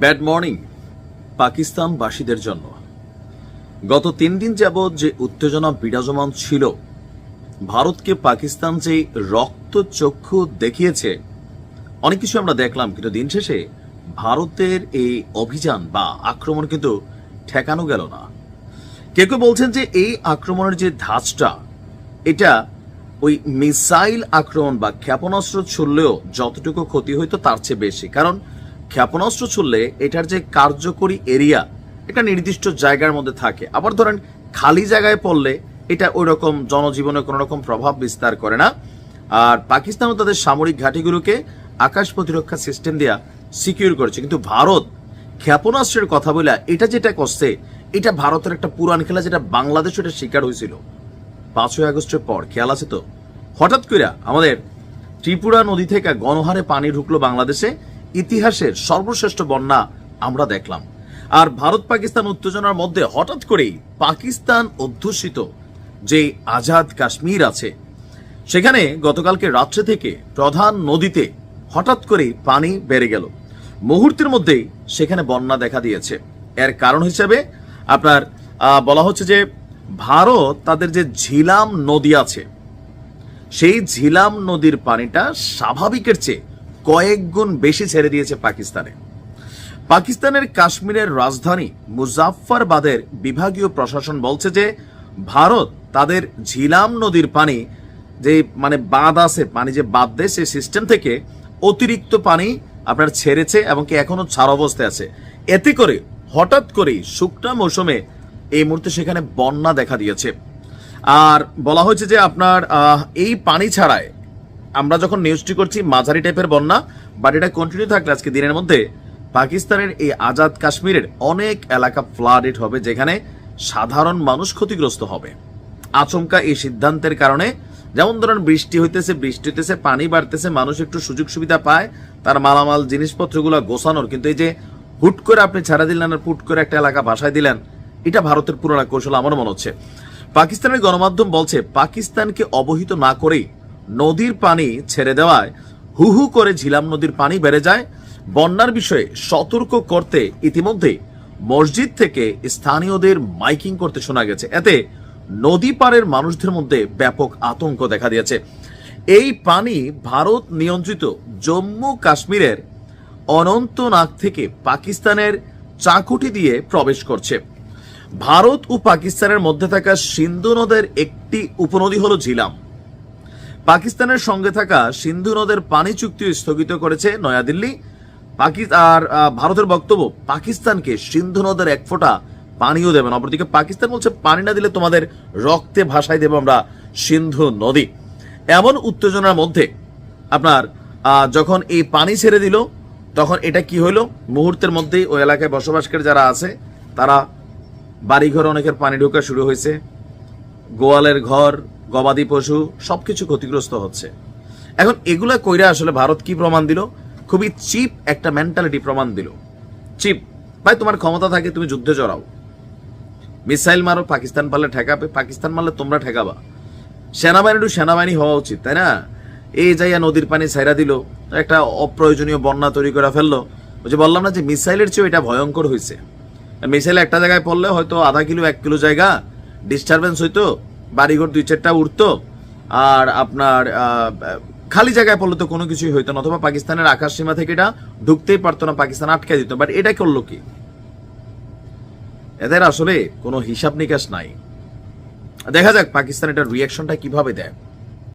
Bad morning পাকিস্তানবাসীদের জন্য। গত তিন দিন যাবৎ যে উত্তেজনা বিরাজমান ছিল, ভারতকে পাকিস্তান যে রক্ত চক্ষু দেখিয়েছে, অনেক কিছু আমরা দেখলাম, কিন্তু দিন শেষে ভারতের এই অভিযান বা আক্রমণ কিন্তু ঠেকানো গেল না। কেউ কেউ বলছেন যে এই আক্রমণের যে ধাঁচটা, এটা ওই মিসাইল আক্রমণ বা ক্ষেপণাস্ত্র ছুড়লেও যতটুকু ক্ষতি হইতো তার চেয়ে বেশি। কারণ ক্ষেপণাস্ত্র ছুড়লে এটার যে কার্যকরী এরিয়া, এটা নির্দিষ্ট জায়গার মধ্যে থাকে। আবার ধরেন, খালি জায়গায় পড়লে এটা ওই রকম জনজীবনে কোনো রকম প্রভাব বিস্তার করে না। আর পাকিস্তানও তাদের সামরিক ঘাঁটিগুলোকে আকাশ প্রতিরক্ষা সিস্টেম দিয়া সিকিউর করেছে। কিন্তু ভারত ক্ষেপণাস্ত্রের কথা বলে এটা যেটা করছে, এটা ভারতের একটা পুরান খেলা যেটা বাংলাদেশ এটা শিকার হয়েছিল। পাঁচই আগস্টের পর, খেয়াল আছে তো? হঠাৎ করে আমাদের ত্রিপুরা নদী থেকে গণহারে পানি ঢুকলো বাংলাদেশে ইতিহাসের সর্বশ্রেষ্ঠ বন্যা আমরা দেখলাম। আর ভারত পাকিস্তান উত্তেজনার মধ্যে হঠাৎ করেই পাকিস্তান অধ্যুষিত, যে আজাদ কাশ্মীর আছে। সেখানে গতকালকে রাত্রে থেকে প্রধান নদীতে হঠাৎ করেই পানি বেড়ে গেল। মুহূর্তের মধ্যেই সেখানে বন্যা দেখা দিয়েছে। এর কারণ হিসেবে আপনার বলা হচ্ছে যে ভারত তাদের যে ঝিলাম নদী আছে, সেই ঝিলাম নদীর পানিটা স্বাভাবিকের চেয়ে কয়েক গুণ বেশি ছেড়ে দিয়েছে পাকিস্তানে। পাকিস্তানের কাশ্মীরের রাজধানী মুজাফফরবাদের বিভাগীয় প্রশাসন বলছে যে, ভারত তাদের ঝিলাম নদীর পানি যে মানে বাঁধ আছে, পানি যে বাদ দেয় সেই সিস্টেম থেকে অতিরিক্ত পানি আপনার ছেড়েছে এবং কি এখনও ছাড় অবস্থায় আছে। এতে করে হঠাৎ করেই শুকনা মৌসুমে এই মুহূর্তে সেখানে বন্যা দেখা দিয়েছে। আর বলা হয়েছে যে আপনার এই পানি ছাড়ায় আমরা যখন নিউজটি করছি, মাঝারি টাইপের বন্যা বাট এটা কন্টিনিউ থাকলে আজকে দিনের মধ্যে পাকিস্তানের এই আজাদ কাশ্মীরের অনেক এলাকা ফ্লাডেড হবে, যেখানে সাধারণ মানুষ ক্ষতিগ্রস্ত হবে। আচমকা এই সিদ্ধান্তের কারণে যেমন ধরেন বৃষ্টি হইতেছে বৃষ্টি হইতেছে, পানি বাড়তেছে, মানুষ একটু সুযোগ সুবিধা পায়, তার মালামাল, জিনিসপত্রগুলো গোছানোর। কিন্তু এই যে হুট করে আপনি ছাড়া দিলেন আর হুট করে একটা এলাকা ভাষায় দিলেন, এটা ভারতের পুরোনো কৌশল আমার মনে হচ্ছে। পাকিস্তানের গণমাধ্যম বলছে, পাকিস্তানকে অবহিত না করেই নদীর পানি ছেড়ে দেওয়ায় হু হু করে ঝিলাম নদীর পানি বেড়ে যায়। বন্যার বিষয়ে সতর্ক করতে ইতিমধ্যে মসজিদ থেকে স্থানীয়দের মাইকিং করতে শোনা গেছে। এতে নদী পাড়ের মানুষদের মধ্যে ব্যাপক আতঙ্ক দেখা দিয়েছে। এই পানি ভারত নিয়ন্ত্রিত জম্মু কাশ্মীরের অনন্তনাগ থেকে পাকিস্তানের চাকুটি দিয়ে প্রবেশ করছে। ভারত ও পাকিস্তানের মধ্যে থাকা সিন্ধু নদের একটি উপনদী হল ঝিলাম। পাকিস্তানের সঙ্গে থাকা সিন্ধু নদের পানি চুক্তি স্থগিত করেছে নয়াদিল্লি। আর ভারতের বক্তব্য, পাকিস্তানকে সিন্ধু নদের এক ফোঁটা পানিও দেবে না। অপরদিকে পাকিস্তান বলছে, পানি না দিলে তোমাদের রক্তে ভাসাই দেবো আমরা সিন্ধু নদী। এমন উত্তেজনার মধ্যে আপনার যখন এই পানি ছেড়ে দিল, তখন এটা কি হলো মুহূর্তের মধ্যেই ওই এলাকায় বসবাসকারী যারা আছে, তারা বাড়িঘর অনেকের পানি ঢোকা শুরু হয়েছে। গোয়ালের ঘর গবাদি পশু, সবকিছু ক্ষতিগ্রস্ত হচ্ছে। এখন এগুলা কইরা আসলে ভারত কি প্রমাণ দিল? খুবই চিপ একটা মেন্টালিটি প্রমাণ দিল। চিপ। ভাই, তোমার ক্ষমতা থাকে, তুমি যুদ্ধে জড়াও। মিসাইল মারো, পাকিস্তান পারলে ঠেকাবে, পাকিস্তান মারলে তোমরা ঠেকাবা। সেনাবাহিনী সেনাবাহিনী হওয়া উচিত, তাই না? এই যাইয়া নদীর পানি ছাইরা দিল, একটা অপ্রয়োজনীয় বন্যা তৈরি করে ফেলল। ওই যে বললাম না যে মিসাইলের চেয়েও এটা ভয়ঙ্কর হয়েছে মিসাইল একটা জায়গায় পড়লে হয়তো আধা কিলো, এক কিলো জায়গা ডিস্টারবেন্স হইতো বাড়িঘর দুই চারটা উঠতো আর আপনার খালি জায়গায় পড়লে তো কোনো কিছুই হইতো না, অথবা পাকিস্তানের আকাশ সীমা থেকে এটা ঢুকতেই পারতো না, পাকিস্তান আটকে দিত বাট এটা করল কি? এদের আসলে কোনো হিসাব নিকাশ নাই। দেখা যাক পাকিস্তান এটার রিয়াকশনটা কীভাবে দেয়।